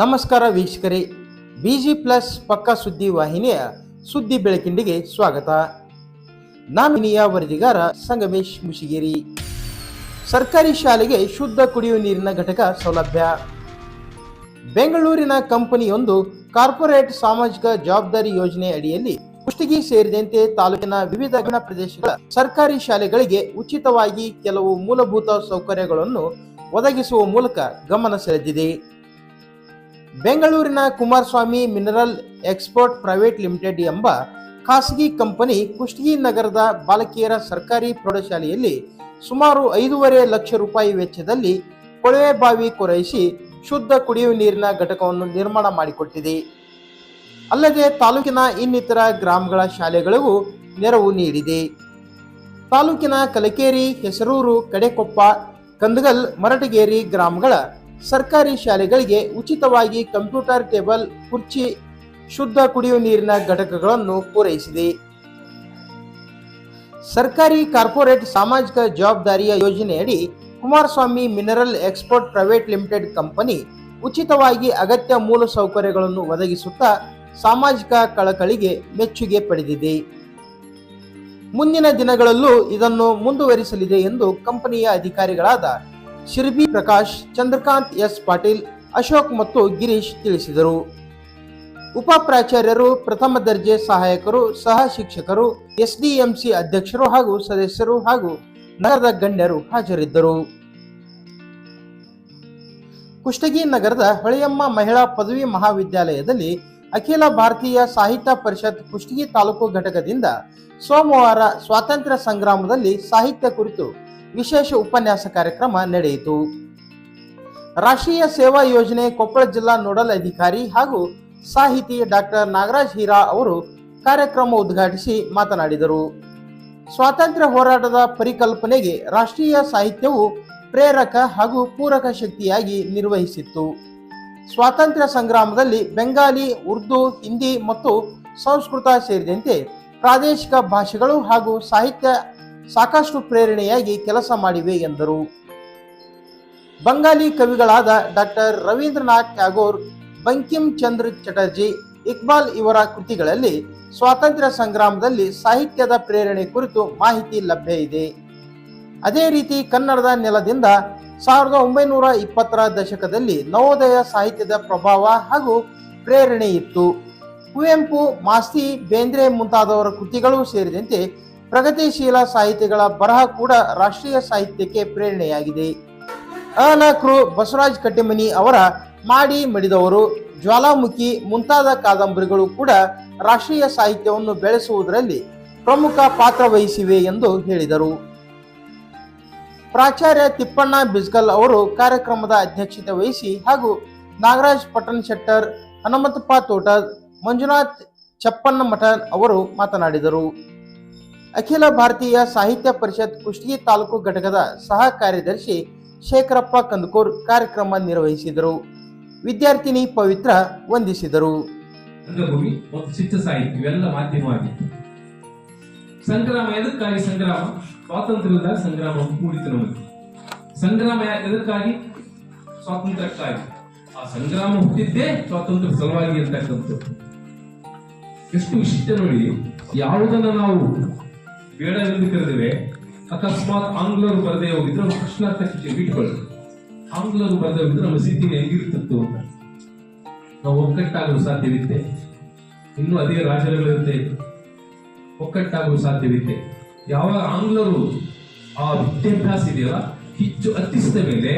ನಮಸ್ಕಾರ ವೀಕ್ಷಕರೇ, busy plus ಪಕ್ಕ ಸುದ್ದಿ ವಾಹಿನಿಯ ಸುದ್ದಿ ಬೆಳಕಿಂಡಿಗೆ ಸ್ವಾಗತ. ನಾನು ಇನಿಯ ವರದಿಗಾರ ಸಂಗಮೇಶ್ ಮುಷಿಗೇರಿ. ಸರ್ಕಾರಿ ಶಾಲೆಗೆ ಶುದ್ಧ ಕುಡಿಯುವ ನೀರಿನ ಘಟಕ ಸೌಲಭ್ಯ. ಬೆಂಗಳೂರಿನ ಕಂಪನಿಯೊಂದು ಕಾರ್ಪೊರೇಟ್ ಸಾಮಾಜಿಕ ಜವಾಬ್ದಾರಿ ಯೋಜನೆ ಅಡಿಯಲ್ಲಿ ಕುಷ್ಟಗಿ ಸೇರಿದಂತೆ ತಾಲೂಕಿನ ವಿವಿಧ ಗಣ ಪ್ರದೇಶಗಳ ಸರ್ಕಾರಿ ಶಾಲೆಗಳಿಗೆ ಉಚಿತವಾಗಿ ಕೆಲವು ಮೂಲಭೂತ ಸೌಕರ್ಯಗಳನ್ನು ಒದಗಿಸುವ ಮೂಲಕ ಗಮನ ಸೆಳೆದಿದೆ. ಬೆಂಗಳೂರಿನ Kumaraswamy mineral export private limited ಎಂಬ ಖಾಸಗಿ ಕಂಪನಿ ಕುಷ್ಟಗಿ ನಗರದ ಬಾಲಕಿಯರ ಸರ್ಕಾರಿ ಪ್ರೌಢಶಾಲೆಯಲ್ಲಿ ಸುಮಾರು ಐದೂವರೆ ಲಕ್ಷ ರೂಪಾಯಿ ವೆಚ್ಚದಲ್ಲಿ ಕೊಳವೆ ಬಾವಿ ಕೊರೈಸಿ ಶುದ್ಧ ಕುಡಿಯುವ ನೀರಿನ ಘಟಕವನ್ನು ನಿರ್ಮಾಣ ಮಾಡಿಕೊಟ್ಟಿದೆ. ಅಲ್ಲದೆ ತಾಲೂಕಿನ ಇನ್ನಿತರ ಗ್ರಾಮಗಳ ಶಾಲೆಗಳಿಗೂ ನೆರವು ನೀಡಿದೆ. ತಾಲೂಕಿನ ಕಲಕೇರಿ, ಹೆಸರೂರು, ಕಡೆಕೊಪ್ಪ, ಕಂದಗಲ್, ಮರಟಗೇರಿ ಗ್ರಾಮಗಳ ಸರ್ಕಾರಿ ಶಾಲೆಗಳಿಗೆ ಉಚಿತವಾಗಿ ಕಂಪ್ಯೂಟರ್ ಟೇಬಲ್, ಕುರ್ಚಿ, ಶುದ್ಧ ಕುಡಿಯುವ ನೀರಿನ ಘಟಕಗಳನ್ನು ಪೂರೈಸಿದೆ. ಸರ್ಕಾರಿ ಕಾರ್ಪೊರೇಟ್ ಸಾಮಾಜಿಕ ಜವಾಬ್ದಾರಿಯ ಯೋಜನೆಯಡಿ Kumaraswamy mineral export private limited company ಉಚಿತವಾಗಿ ಅಗತ್ಯ ಮೂಲ ಸೌಕರ್ಯಗಳನ್ನು ಒದಗಿಸುತ್ತಾ ಸಾಮಾಜಿಕ ಕಳಕಳಿಗೆ ಮೆಚ್ಚುಗೆ ಪಡೆದಿದೆ. ಮುಂದಿನ ದಿನಗಳಲ್ಲೂ ಇದನ್ನು ಮುಂದುವರಿಸಲಿದೆ ಎಂದು ಕಂಪನಿಯ ಅಧಿಕಾರಿಗಳಾದ ಶಿರ್ಬಿ ಪ್ರಕಾಶ್, ಚಂದ್ರಕಾಂತ್ ಎಸ್ ಪಾಟೀಲ್, ಅಶೋಕ್ ಮತ್ತು ಗಿರೀಶ್ ತಿಳಿಸಿದರು. ಉಪ ಪ್ರಾಚಾರ್ಯರು, ಪ್ರಥಮ ದರ್ಜೆ ಸಹಾಯಕರು, ಸಹ ಶಿಕ್ಷಕರು, ಎಸ್ಡಿಎಂಸಿ ಅಧ್ಯಕ್ಷರು ಹಾಗೂ ಸದಸ್ಯರು ಹಾಗೂ ನಗರದ ಗಣ್ಯರು ಹಾಜರಿದ್ದರು. ಕುಷ್ಟಗಿ ನಗರದ ಹೊಳೆಯಮ್ಮ ಮಹಿಳಾ ಪದವಿ ಮಹಾವಿದ್ಯಾಲಯದಲ್ಲಿ ಅಖಿಲ ಭಾರತೀಯ ಸಾಹಿತ್ಯ ಪರಿಷತ್ ಕುಷ್ಟಗಿ ತಾಲೂಕು ಘಟಕದಿಂದ ಸೋಮವಾರ ಸ್ವಾತಂತ್ರ್ಯ ಸಂಗ್ರಾಮದಲ್ಲಿ ಸಾಹಿತ್ಯ ಕುರಿತು ವಿಶೇಷ ಉಪನ್ಯಾಸ ಕಾರ್ಯಕ್ರಮ ನಡೆಯಿತು. ರಾಷ್ಟ್ರೀಯ ಸೇವಾ ಯೋಜನೆ ಕೊಪ್ಪಳ ಜಿಲ್ಲಾ ನೋಡಲ್ ಅಧಿಕಾರಿ ಹಾಗೂ ಸಾಹಿತಿ ಡಾಕ್ಟರ್ ನಾಗರಾಜ್ ಹೀರಾ ಅವರು ಕಾರ್ಯಕ್ರಮ ಉದ್ಘಾಟಿಸಿ ಮಾತನಾಡಿದರು. ಸ್ವಾತಂತ್ರ್ಯ ಹೋರಾಟದ ಪರಿಕಲ್ಪನೆಗೆ ರಾಷ್ಟ್ರೀಯ ಸಾಹಿತ್ಯವು ಪ್ರೇರಕ ಹಾಗೂ ಪೂರಕ ಶಕ್ತಿಯಾಗಿ ನಿರ್ವಹಿಸಿತ್ತು. ಸ್ವಾತಂತ್ರ್ಯ ಸಂಗ್ರಾಮದಲ್ಲಿ ಬೆಂಗಾಲಿ, ಉರ್ದು, ಹಿಂದಿ ಮತ್ತು ಸಂಸ್ಕೃತ ಸೇರಿದಂತೆ ಪ್ರಾದೇಶಿಕ ಭಾಷೆಗಳು ಹಾಗೂ ಸಾಹಿತ್ಯ ಸಾಕಷ್ಟು ಪ್ರೇರಣೆಯಾಗಿ ಕೆಲಸ ಮಾಡಿವೆ ಎಂದರು. ಬಂಗಾಲಿ ಕವಿಗಳಾದ ಡಾಕ್ಟರ್ ರವೀಂದ್ರನಾಥ್ ಟ್ಯಾಗೋರ್, ಬಂಕಿಂ ಚಂದ್ರ ಚಟರ್ಜಿ, ಇಕ್ಬಾಲ್ ಇವರ ಕೃತಿಗಳಲ್ಲಿ ಸ್ವಾತಂತ್ರ್ಯ ಸಂಗ್ರಾಮದಲ್ಲಿ ಸಾಹಿತ್ಯದ ಪ್ರೇರಣೆ ಕುರಿತು ಮಾಹಿತಿ ಲಭ್ಯ ಇದೆ. ಅದೇ ರೀತಿ ಕನ್ನಡದ ನೆಲದಿಂದ ಸಾವಿರದ ಒಂಬೈನೂರ ಇಪ್ಪತ್ತರ ದಶಕದಲ್ಲಿ ನವೋದಯ ಸಾಹಿತ್ಯದ ಪ್ರಭಾವ ಹಾಗೂ ಪ್ರೇರಣೆ ಇತ್ತು. ಕುವೆಂಪು, ಮಾಸ್ತಿ, ಬೇಂದ್ರೆ ಮುಂತಾದವರ ಕೃತಿಗಳು ಸೇರಿದಂತೆ ಪ್ರಗತಿಶೀಲ ಸಾಹಿತ್ಯಗಳ ಬರಹ ಕೂಡ ರಾಷ್ಟ್ರೀಯ ಸಾಹಿತ್ಯಕ್ಕೆ ಪ್ರೇರಣೆಯಾಗಿದೆ. ಅನ ಕೃ ಬಸವರಾಜ್ ಕಟ್ಟಿಮನಿ ಅವರ ಮಾಡಿ ಮಡಿದವರು, ಜ್ವಾಲಾಮುಖಿ, ಮುಂತಾದ ಕಾದಂಬರಿಗಳು ಕೂಡ ರಾಷ್ಟ್ರೀಯ ಸಾಹಿತ್ಯವನ್ನು ಬೆಳೆಸುವುದರಲ್ಲಿ ಪ್ರಮುಖ ಪಾತ್ರ ವಹಿಸಿವೆ ಎಂದು ಹೇಳಿದರು. ಪ್ರಾಚಾರ್ಯ ತಿಪ್ಪಣ್ಣ ಬಿಜ್ಗಲ್ ಅವರು ಕಾರ್ಯಕ್ರಮದ ಅಧ್ಯಕ್ಷತೆ ವಹಿಸಿ ಹಾಗೂ ನಾಗರಾಜ್ ಪಟನ್ ಶೆಟ್ಟರ್, ಹನುಮಂತಪ್ಪ ತೋಟದ್, ಮಂಜುನಾಥ್ ಚಪ್ಪನ್ನ ಮಠನ್ ಅವರು ಮಾತನಾಡಿದರು. ಅಖಿಲ ಭಾರತೀಯ ಸಾಹಿತ್ಯ ಪರಿಷತ್ ಕುಷ್ಟಗಿ ತಾಲೂಕು ಘಟಕದ ಸಹ ಕಾರ್ಯದರ್ಶಿ ಶೇಖರಪ್ಪ ಕಂದಕೂರ್ ಕಾರ್ಯಕ್ರಮ ನಿರ್ವಹಿಸಿದರು. ವಿದ್ಯಾರ್ಥಿನಿ ಪವಿತ್ರ ವಂದಿಸಿದರು. ರಂಗಭೂಮಿ ಮತ್ತು ಚಿತ್ರ ಸಾಹಿತ್ಯ ಇವೆಲ್ಲ ಮಾಧ್ಯಮವಾಗಿತ್ತು ಸಂಗ್ರಾಮ ಎದಕ್ಕಾಗಿ ಸಂಗ್ರಾಮ? ಸ್ವಾತಂತ್ರ್ಯದ ಸಂಗ್ರಾಮ ಮೂಡಿತು ನಮಗೆ. ಸಂಗ್ರಾಮ ಎದಕ್ಕಾಗಿ? ಸ್ವಾತಂತ್ರ್ಯಕ್ಕಾಗಿ. ಆ ಸಂಗ್ರಾಮ ಹುಟ್ಟಿದ್ದೇ ಸ್ವಾತಂತ್ರ್ಯ ಸಲುವಾಗಿ ಅಂತಕ್ಕಂಥದ್ದು. ಎಷ್ಟು ವಿಶಿಷ್ಟ ನೋಡಿ ಯಾವುದನ್ನ ನಾವು ಬೇಡವೆಂದು ಕರೆದಿವೆ ಅಕಸ್ಮಾತ್ ಆಂಗ್ಲರು ಬರದೇ ಹೋಗಿದ್ರೆ ನಾವು ಪ್ರಶ್ನಾರ್ಥಕ್ಕೆ ಬಿಟ್ಕೊಳ್ಳಿ ಆಂಗ್ಲರು ಬರದೇ ಹೋಗಿದ್ರೆ ನಮ್ಮ ಸ್ಥಿತಿ ಹೆಂಗಿರ್ತಿತ್ತು ನಾವು ಒಕ್ಕಟ್ಟಾಗಲು ಸಾಧ್ಯವಿತ್ತೆ. ಇನ್ನೂ ಅದೇ ರಾಜರುಗಳಿರುತ್ತೆ. ಒಕ್ಕಟ್ಟಾಗಲು ಸಾಧ್ಯವಿತ್ತೆ. ಯಾವಾಗ ಆಂಗ್ಲರು ಆ ವಿದ್ಯಾಭ್ಯಾಸ ಇದೆಯಲ್ಲ ಹೆಚ್ಚು ಹತ್ತಿಸಿದ ಮೇಲೆ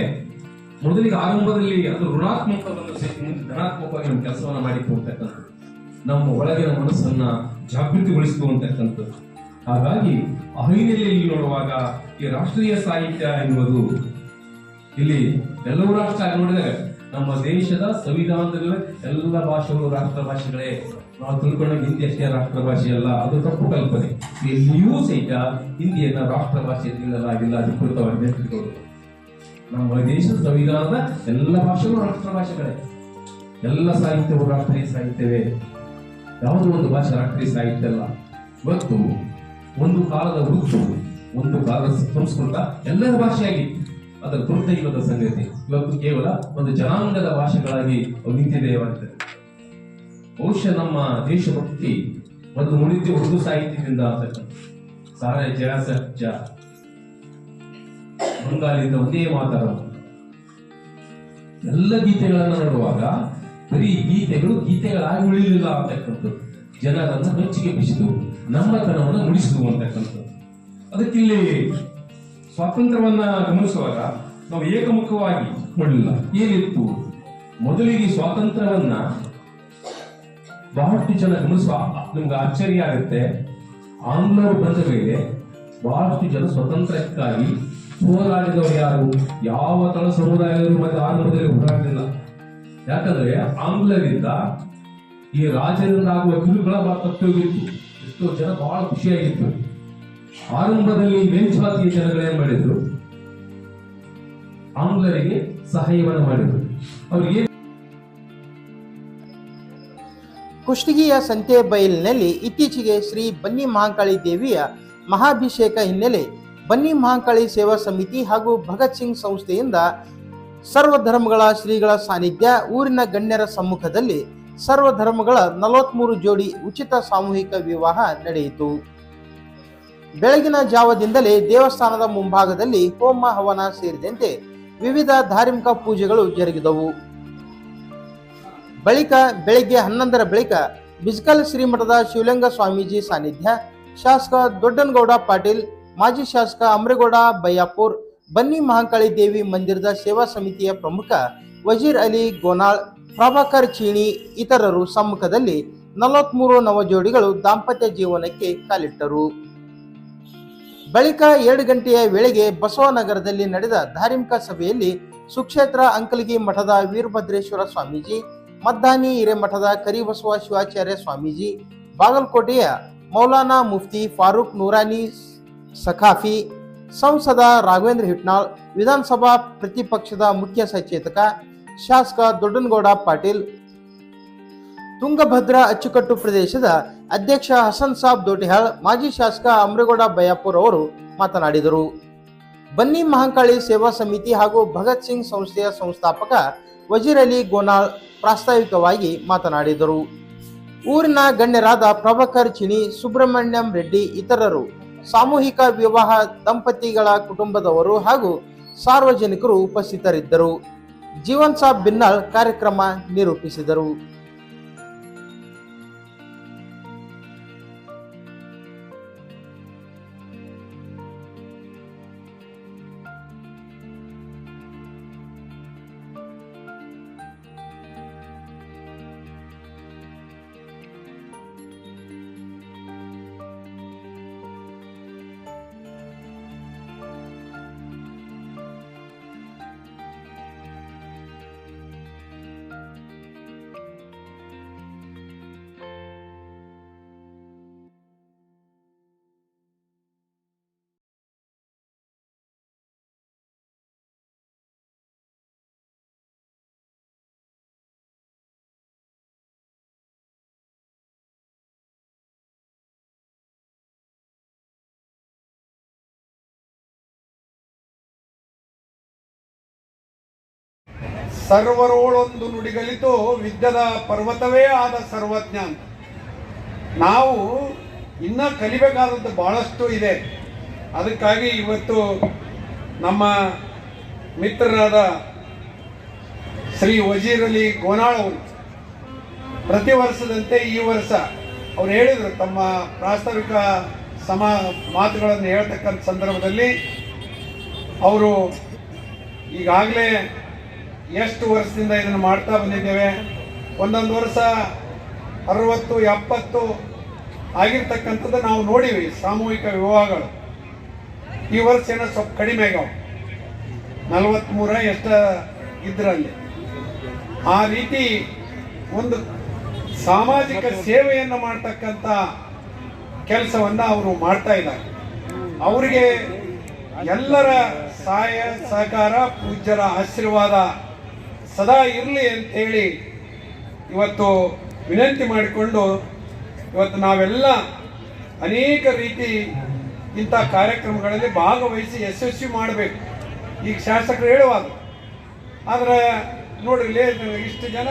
ಮೊದಲಿಗೆ ಆರಂಭದಲ್ಲಿ ಅದು ಮುಂದೆ ಧನಾತ್ಮಕವಾಗಿ ನಮ್ಮ ಕೆಲಸವನ್ನು ಮಾಡಿಕೊಡ್ತಕ್ಕಂಥದ್ದು ನಮ್ಮ ಒಳಗಿನ ಮನಸ್ಸನ್ನ ಜಾಗೃತಿಗೊಳಿಸುವಂತಕ್ಕಂಥದ್ದು. ಹಾಗಾಗಿ ಆ ಹಿನ್ನೆಲೆಯಲ್ಲಿ ನೋಡುವಾಗ ಈ ರಾಷ್ಟ್ರೀಯ ಸಾಹಿತ್ಯ ಎನ್ನುವುದು ಇಲ್ಲಿ ಎಲ್ಲವೂ ರಾಷ್ಟ್ರ ನೋಡಿದರೆ ನಮ್ಮ ದೇಶದ ಸಂವಿಧಾನದಲ್ಲಿ ಎಲ್ಲ ಭಾಷೆಗಳು ರಾಷ್ಟ್ರ ಭಾಷೆಗಳೇ. ನಾವು ತಿಳ್ಕೊಂಡಾಗ ಹಿಂದಿ ಅಷ್ಟೇ ರಾಷ್ಟ್ರ ಭಾಷೆ ಅಲ್ಲ, ಅದು ತಪ್ಪು ಕಲ್ಪನೆ. ಎಲ್ಲಿಯೂ ಸಹಿತ ಹಿಂದಿಯನ್ನ ರಾಷ್ಟ್ರ ಭಾಷೆ ತಿಳಿಯಲಾಗಿಲ್ಲ ಅಧಿಕೃತವಾಗಿ ನಮ್ಮ ದೇಶದ ಸಂವಿಧಾನದ ಎಲ್ಲ ಭಾಷೆಗಳು ರಾಷ್ಟ್ರ ಭಾಷೆಗಳೇ. ಎಲ್ಲ ಸಾಹಿತ್ಯವು ರಾಷ್ಟ್ರೀಯ ಸಾಹಿತ್ಯವೇ. ಯಾವುದೋ ಒಂದು ಭಾಷೆ ರಾಷ್ಟ್ರೀಯ ಸಾಹಿತ್ಯ ಅಲ್ಲ. ಇವತ್ತು ಒಂದು ಕಾಲದ ರೂಪ, ಒಂದು ಕಾಲದ ಸಂಸ್ಕೃತ ಎಲ್ಲರ ಭಾಷೆಯಾಗಿತ್ತು ಅದರ ದುರ್ದೈವದ ಸಂಗತಿ. ಇವತ್ತು ಕೇವಲ ಒಂದು ಜನಾಂಗದ ಭಾಷೆಗಳಾಗಿ ಅವು ನಿಂತಿದೆಯವಾಗಿದೆ ಬಹುಶಃ ನಮ್ಮ ದೇಶಭಕ್ತಿ ಒಂದು ಉಳಿದ ಉರ್ದು ಸಾಹಿತ್ಯದಿಂದ ಸಾರ ಸಾರೆ ಜ ಬಂಗಾಲಿಂದ ಒಂದೇ ಮಾತಾಡ ಎಲ್ಲ ಗೀತೆಗಳನ್ನು ನೋಡುವಾಗ ಬರೀ ಗೀತೆಗಳು ಗೀತೆಗಳಾಗಿ ಉಳಿಲಿಲ್ಲ ಅಂತಕ್ಕಂಥದ್ದು. ಜನರನ್ನು ಮೆಚ್ಚುಗೆ ಬಿಸಿದು ನಮ್ಮತನವನ್ನು ಉಳಿಸಿದು ಅಂತಕ್ಕಂಥದ್ದು ಅದಕ್ಕಿಲ್ಲಿ ಸ್ವಾತಂತ್ರ್ಯವನ್ನ ಗಮನಿಸುವಾಗ ನಾವು ಏಕಮುಖವಾಗಿ ನೋಡಲಿಲ್ಲ ಏನಿತ್ತು ಮೊದಲಿಗೆ ಸ್ವಾತಂತ್ರ್ಯವನ್ನ ಬಹಳಷ್ಟು ಜನ ಗಮನಿಸುವ ನಿಮ್ಗೆ ಆಶ್ಚರ್ಯ ಆಗುತ್ತೆ. ಆಂಗ್ಲರು ಬಂದ ಮೇಲೆ ಬಹಳಷ್ಟು ಜನ ಸ್ವತಂತ್ರಕ್ಕಾಗಿ ಹೋರಾಡಿದವರು ಯಾರು? ಯಾವ ತಳ ಸಮುದಾಯದವರು ಮತ್ತೆ ಆಂಧ್ರದಲ್ಲಿ ಹೋರಾಡಲಿಲ್ಲ ಯಾಕಂದ್ರೆ ಆಂಗ್ಲರಿಂದ ಈ ರಾಜರಿಂದ ಆಗುವ ಕಿರುಗಳ ತಪ್ಪಿ ತಪ್ಪೋಗಿತ್ತು ಎಷ್ಟೋ ಜನ ಬಹಳ ಖುಷಿಯಾಗಿತ್ತು ಆರಂಭದಲ್ಲಿ ಮೇಲ್ಜಾತಿಯ ಜನಗಳೇನ್ ಮಾಡಿದ್ರು? ಆಂಗ್ಲರಿಗೆ ಸಹಾಯವನ್ನು ಮಾಡಿದ್ರು. ಅವ್ರಿಗೆ ಕುಷ್ಟಗಿಯ ಸಂತೆ ಬಯಲಿನಲ್ಲಿ ಇತ್ತೀಚೆಗೆ ಶ್ರೀ ಬನ್ನಿ ಮಹಾಕಾಳಿ ದೇವಿಯ ಮಹಾಭಿಷೇಕ ಹಿನ್ನೆಲೆ ಬನ್ನಿ ಮಹಾಕಾಳಿ ಸೇವಾ ಸಮಿತಿ ಹಾಗೂ ಭಗತ್ ಸಿಂಗ್ ಸಂಸ್ಥೆಯಿಂದ ಸರ್ವ ಧರ್ಮಗಳ ಶ್ರೀಗಳ ಸಾನ್ನಿಧ್ಯ ಊರಿನ ಗಣ್ಯರ ಸಮ್ಮುಖದಲ್ಲಿ ಸರ್ವ ಧರ್ಮಗಳ ನಲವತ್ಮೂರು ಜೋಡಿ ಉಚಿತ ಸಾಮೂಹಿಕ ವಿವಾಹ ನಡೆಯಿತು. ಬೆಳಗಿನ ಜಾವದಿಂದಲೇ ದೇವಸ್ಥಾನದ ಮುಂಭಾಗದಲ್ಲಿ ಹೋಮ ಹವನ ಸೇರಿದಂತೆ ವಿವಿಧ ಧಾರ್ಮಿಕ ಪೂಜೆಗಳು ಜರುಗಿದವು. ಬಳಿಕ ಬೆಳಿಗ್ಗೆ ಹನ್ನೊಂದರ ಬಳಿಕ ಬಿಜ್ಕಲ್ ಶ್ರೀಮಠದ ಶಿವಲಿಂಗ ಸ್ವಾಮೀಜಿ ಸಾನ್ನಿಧ್ಯ, ಶಾಸಕ ದೊಡ್ಡನಗೌಡ ಪಾಟೀಲ್, ಮಾಜಿ ಶಾಸಕ ಅಮ್ರೇಗೌಡ ಬಯ್ಯಾಪುರ್ ಬನ್ನಿ ಮಹಾಂಕಾಳಿ ದೇವಿ ಮಂದಿರದ ಸೇವಾ ಸಮಿತಿಯ ಪ್ರಮುಖ ವಜೀರ್ ಅಲಿ ಗೋನಾಳ್ ಪ್ರಭಾಕರ್ ಚೀಣಿ ಇತರರು ಸಮ್ಮುಖದಲ್ಲಿ ನಲವತ್ಮೂರು ನವಜೋಡಿಗಳು ದಾಂಪತ್ಯ ಜೀವನಕ್ಕೆ ಕಾಲಿಟ್ಟರು. ಬಳಿಕ ಎರಡು ಗಂಟೆಯ ವೇಳೆಗೆ ಬಸವನಗರದಲ್ಲಿ ನಡೆದ ಧಾರ್ಮಿಕ ಸಭೆಯಲ್ಲಿ ಸುಕ್ಷೇತ್ರ ಅಂಕಲಗಿ ಮಠದ ವೀರಭದ್ರೇಶ್ವರ ಸ್ವಾಮೀಜಿ, ಮದ್ದಾನಿ ಹಿರೇಮಠದ ಕರಿಬಸವ ಶಿವಾಚಾರ್ಯ ಸ್ವಾಮೀಜಿ, ಬಾಗಲಕೋಟೆಯ ಮೌಲಾನಾ ಮುಫ್ತಿ ಫಾರೂಕ್ ನೂರಾನಿ ಸಖಾಫಿ, ಸಂಸದ ರಾಘವೇಂದ್ರ ಹಿಟ್ನಾಳ್, ವಿಧಾನಸಭಾ ಪ್ರತಿಪಕ್ಷದ ಮುಖ್ಯ ಸಚೇತಕ ಶಾಸಕ ದೊಡ್ಡನಗೌಡ ಪಾಟೀಲ್. ತುಂಗಭದ್ರಾ ಅಚ್ಚುಕಟ್ಟು ಪ್ರದೇಶದ ಅಧ್ಯಕ್ಷ ಹಸನ್ ಸಾಬ್ ದೋಟಿಹಾಳ್ ಮಾಜಿ ಶಾಸಕ ಅಮ್ರೇಗೌಡ ಬಯಾಪುರ್ ಅವರು ಮಾತನಾಡಿದರು. ಬನ್ನಿ ಮಹಾಂಕಾಳಿ ಸೇವಾ ಸಮಿತಿ ಹಾಗೂ ಭಗತ್ ಸಿಂಗ್ ಸಂಸ್ಥೆಯ ಸಂಸ್ಥಾಪಕ ವಜೀರ್ ಅಲಿ ಗೋನಾಳ್ ಪ್ರಾಸ್ತಾವಿಕವಾಗಿ ಮಾತನಾಡಿದರು. ಊರಿನ ಗಣ್ಯರಾದ ಪ್ರಭಾಕರ್ ಚಿಣಿ ಸುಬ್ರಹ್ಮಣ್ಯಂ ರೆಡ್ಡಿ ಇತರರು ಸಾಮೂಹಿಕ ವಿವಾಹ ದಂಪತಿಗಳ ಕುಟುಂಬದವರು ಹಾಗೂ ಸಾರ್ವಜನಿಕರು ಉಪಸ್ಥಿತರಿದ್ದರು. ಜೀವನ್ ಸಾಬ್ ಬಿನ್ನಾಳ್ ಕಾರ್ಯಕ್ರಮ ನಿರೂಪಿಸಿದರು. ಸರ್ವರೋಳೊಂದು ನುಡಿಗಳಿತು ವಿದ್ಯದ ಪರ್ವತವೇ ಆದ ಸರ್ವಜ್ಞ ಅಂತ. ನಾವು ಇನ್ನ ಕಲಿಬೇಕಾದಂಥ ಬಹಳಷ್ಟು ಇದೆ. ಅದಕ್ಕಾಗಿ ಇವತ್ತು ನಮ್ಮ ಮಿತ್ರರಾದ ಶ್ರೀ ವಜೀರ್ ಅಲಿ ಗೋನಾಳ್ ಅವರು ಪ್ರತಿ ವರ್ಷದಂತೆ ಈ ವರ್ಷ ಅವ್ರು ಹೇಳಿದರು ತಮ್ಮ ಪ್ರಾಸ್ತಾವಿಕ ಸಮ ಮಾತುಗಳನ್ನು ಹೇಳ್ತಕ್ಕಂಥ ಸಂದರ್ಭದಲ್ಲಿ ಅವರು ಈಗಾಗಲೇ ಎಷ್ಟು ವರ್ಷದಿಂದ ಇದನ್ನು ಮಾಡ್ತಾ ಬಂದಿದ್ದೇವೆ? ಒಂದೊಂದು ವರ್ಷ ಅರವತ್ತು, ಎಪ್ಪತ್ತು ಆಗಿರ್ತಕ್ಕಂಥದ್ದು ನಾವು ನೋಡಿವಿ, ಸಾಮೂಹಿಕ ವಿವಾಹಗಳು. ಈ ವರ್ಷ ಏನೋ ಸ್ವಲ್ಪ ಕಡಿಮೆ ಆಗ್ಯಾವ. ನಲವತ್ತ್ಮೂರ ಎಷ್ಟ ಇದ್ರಲ್ಲಿ. ಆ ರೀತಿ ಒಂದು ಸಾಮಾಜಿಕ ಸೇವೆಯನ್ನು ಮಾಡ್ತಕ್ಕಂಥ ಕೆಲಸವನ್ನು ಅವರು ಮಾಡ್ತಾ ಇದ್ದಾರೆ. ಅವರಿಗೆ ಎಲ್ಲರ ಸಹಾಯ, ಸಹಕಾರ, ಪೂಜ್ಯರ ಆಶೀರ್ವಾದ ಸದಾ ಇರಲಿ ಅಂತೇಳಿ ಇವತ್ತು ವಿನಂತಿ ಮಾಡಿಕೊಂಡು ಇವತ್ತು ನಾವೆಲ್ಲ ಅನೇಕ ರೀತಿ ಇಂಥ ಕಾರ್ಯಕ್ರಮಗಳಲ್ಲಿ ಭಾಗವಹಿಸಿ ಯಶಸ್ವಿ ಮಾಡಬೇಕು. ಈಗ ಶಾಸಕರು ಹೇಳುವಾಗ, ಆದರೆ ನೋಡಿ ಇಷ್ಟು ಜನ